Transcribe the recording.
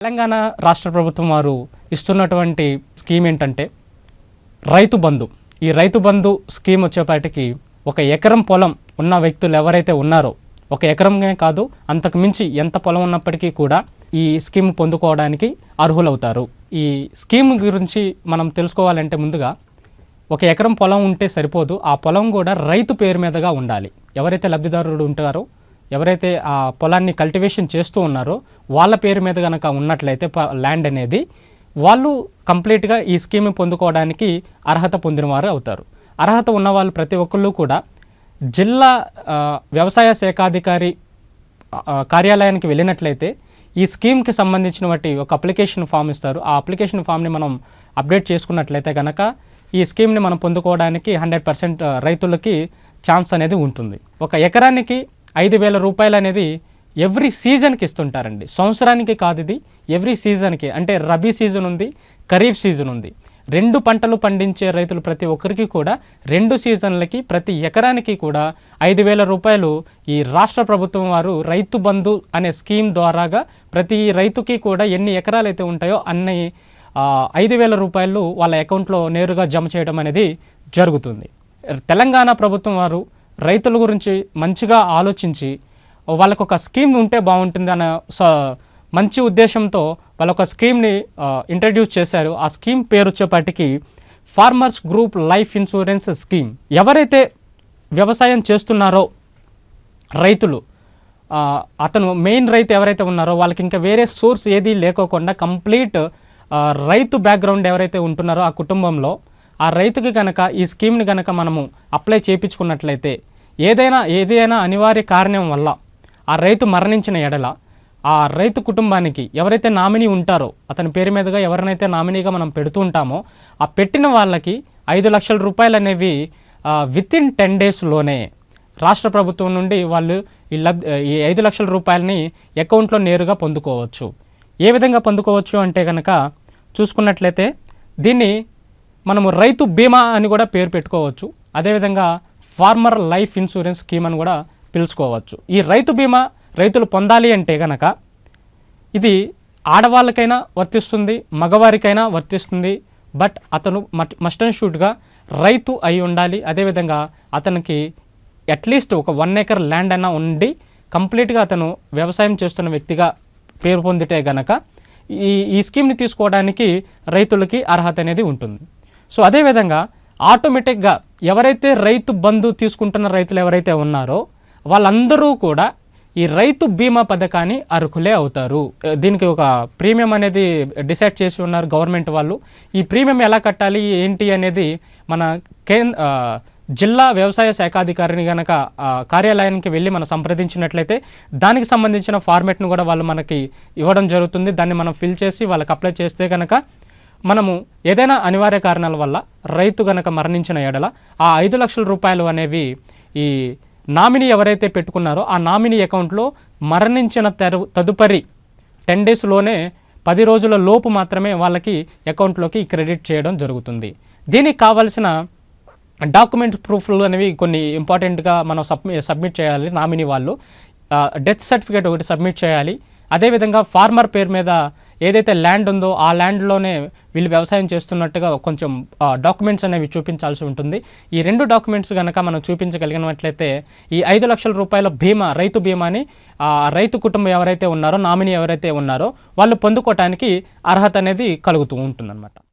తెలంగాణ రాష్ట్ర ప్రభుత్వం వారు ఇస్తున్నటువంటి స్కీమ్ ఏంటంటే రైతు బంధు. ఈ రైతు బంధు స్కీమ్ వచ్చేపాటికి ఒక ఎకరం పొలం ఉన్న వ్యక్తులు ఎవరైతే ఉన్నారో ఒక ఎకరంగా కాదు అంతకు మించి ఎంత పొలం ఉన్నప్పటికీ కూడా ఈ స్కీమ్ పొందుకోవడానికి అర్హులవుతారు. ఈ స్కీమ్ గురించి మనం తెలుసుకోవాలంటే ముందుగా ఒక ఎకరం పొలం ఉంటే సరిపోదు ఆ పొలం కూడా రైతు పేరు మీదుగా ఉండాలి. ఎవరైతే లబ్ధిదారుడు ఉంటారో ఎవరైతే ఆ పొలాన్ని కల్టివేషన్ చేస్తూ ఉన్నారో వాళ్ళ పేరు మీద కనుక ఉన్నట్లయితే ల్యాండ్ అనేది వాళ్ళు కంప్లీట్గా ఈ స్కీమ్ పొందుకోవడానికి అర్హత పొందినవారు అవుతారు. అర్హత ఉన్నవాళ్ళు ప్రతి ఒక్కళ్ళు కూడా జిల్లా వ్యవసాయ శాఖాధికారి కార్యాలయానికి వెళ్ళినట్లయితే ఈ స్కీమ్కి సంబంధించినటువంటి ఒక అప్లికేషన్ ఫామ్ ఇస్తారు. ఆ అప్లికేషన్ ఫామ్ని మనం అప్డేట్ చేసుకున్నట్లయితే కనుక ఈ స్కీమ్ని మనం పొందుకోవడానికి హండ్రెడ్ పర్సెంట్ రైతులకి ఛాన్స్ అనేది ఉంటుంది. ఒక ఎకరానికి ఐదు వేల రూపాయలు అనేది ఎవ్రీ సీజన్కి ఇస్తుంటారండి. సంవత్సరానికి కాదు ఇది. ఎవ్రీ సీజన్కి. అంటే రబీ సీజన్ ఉంది ఖరీఫ్ సీజన్ ఉంది. రెండు పంటలు పండించే రైతులు ప్రతి ఒక్కరికి కూడా రెండు సీజన్లకి ప్రతి ఎకరానికి కూడా ఐదు వేల రూపాయలు ఈ రాష్ట్ర ప్రభుత్వం వారు రైతు బంధు అనే స్కీమ్ ద్వారాగా ప్రతి రైతుకి కూడా ఎన్ని ఎకరాలు అయితే ఉంటాయో అన్ని ఐదు వేల రూపాయలు వాళ్ళ అకౌంట్లో నేరుగా జమ చేయడం అనేది జరుగుతుంది. తెలంగాణ ప్రభుత్వం వారు రైతుల గురించి మంచిగా ఆలోచించి వాళ్ళకు ఒక స్కీమ్ ఉంటే బాగుంటుంది అనే మంచి ఉద్దేశంతో వాళ్ళ ఒక స్కీమ్ని ఇంట్రడ్యూస్ చేశారు. ఆ స్కీమ్ పేరు వచ్చేపాటికి farmers group life insurance scheme. ఎవరైతే వ్యవసాయం చేస్తున్నారో రైతులు అతను మెయిన్ రైతు ఎవరైతే ఉన్నారో వాళ్ళకి ఇంకా వేరే సోర్స్ ఏది లేకోకుండా కంప్లీట్ రైతు బ్యాక్గ్రౌండ్ ఎవరైతే ఉంటున్నారో ఆ కుటుంబంలో ఆ రైతుకి కనుక ఈ స్కీమ్ని కనుక మనము అప్లై చేయించుకున్నట్లయితే ఏదైనా ఏదైనా అనివార్య కారణం వల్ల ఆ రైతు మరణించిన ఎడల ఆ రైతు కుటుంబానికి ఎవరైతే నామినీ ఉంటారో అతని పేరు మీదుగా ఎవరినైతే నామినీగా మనం పెడుతూ ఉంటామో ఆ పెట్టిన వాళ్ళకి ఐదు లక్షల రూపాయలు అనేవి విత్ ఇన్ టెన్ డేస్లోనే రాష్ట్ర ప్రభుత్వం నుండి వాళ్ళు ఈ లబ్ ఈ ఐదు లక్షల రూపాయలని అకౌంట్లో నేరుగా పొందుకోవచ్చు. ఏ విధంగా పొందుకోవచ్చు అంటే కనుక చూసుకున్నట్లయితే దీన్ని మనము రైతు బీమా అని కూడా పేరు పెట్టుకోవచ్చు. అదేవిధంగా ఫార్మర్ లైఫ్ ఇన్సూరెన్స్ స్కీమ్ అని కూడా పిలుచుకోవచ్చు. ఈ రైతు బీమా రైతులు పొందాలి అంటే కనుక ఇది ఆడవాళ్ళకైనా వర్తిస్తుంది మగవారికైనా వర్తిస్తుంది. బట్ అతను మస్ట్ అండ్ షూట్గా రైతు అయి ఉండాలి. అదేవిధంగా అతనికి అట్లీస్ట్ ఒక వన్ ఏకర్ ల్యాండ్ అయినా ఉండి కంప్లీట్గా అతను వ్యవసాయం చేస్తున్న వ్యక్తిగా పేరు పొందితే గనక ఈ ఈ స్కీమ్ని తీసుకోవడానికి రైతులకి అర్హత అనేది ఉంటుంది. సో అదేవిధంగా ఆటోమేటిక్గా ఎవరైతే రైతు బంధు తీసుకుంటున్న రైతులు ఎవరైతే ఉన్నారో వాళ్ళందరూ కూడా ఈ రైతు బీమా పథకాన్ని అర్హులే అవుతారు. దీనికి ఒక ప్రీమియం అనేది డిసైడ్ చేసి ఉన్నారు గవర్నమెంట్ వాళ్ళు. ఈ ప్రీమియం ఎలా కట్టాలి ఏంటి అనేది మన కేంద్ర జిల్లా వ్యవసాయ శాఖాధికారిని కనుక కార్యాలయానికి వెళ్ళి మనం సంప్రదించినట్లయితే దానికి సంబంధించిన ఫార్మేట్ను కూడా వాళ్ళు మనకి ఇవ్వడం జరుగుతుంది. దాన్ని మనం ఫిల్ చేసి వాళ్ళకి అప్లై చేస్తే కనుక మనము ఏదైనా అనివార్య కారణాల వల్ల రైతు గనక మరణించిన ఎడల ఆ ఐదు లక్షల రూపాయలు అనేవి ఈ నామినీ ఎవరైతే పెట్టుకున్నారో ఆ నామినీ అకౌంట్లో మరణించిన తదుపరి టెన్ డేస్లోనే పది రోజుల లోపు మాత్రమే వాళ్ళకి అకౌంట్లోకి క్రెడిట్ చేయడం జరుగుతుంది. దీనికి కావాల్సిన డాక్యుమెంట్ ప్రూఫ్లు అనేవి కొన్ని ఇంపార్టెంట్గా మనం సబ్మి సబ్మిట్ చేయాలి నామినీ వాళ్ళు. డెత్ సర్టిఫికేట్ ఒకటి సబ్మిట్ చేయాలి. అదేవిధంగా ఫార్మర్ పేరు మీద ఏదైతే ల్యాండ్ ఉందో ఆ ల్యాండ్లోనే వీళ్ళు వ్యవసాయం చేస్తున్నట్టుగా కొంచెం డాక్యుమెంట్స్ అనేవి చూపించాల్సి ఉంటుంది. ఈ రెండు డాక్యుమెంట్స్ కనుక మనం చూపించగలిగినట్లయితే ఈ ఐదు లక్షల రూపాయల బీమా రైతు బీమాని ఆ రైతు కుటుంబం ఎవరైతే ఉన్నారో నామినీ ఎవరైతే ఉన్నారో వాళ్ళు పొందుకోవటానికి అర్హత అనేది కలుగుతూ ఉంటుందన్నమాట.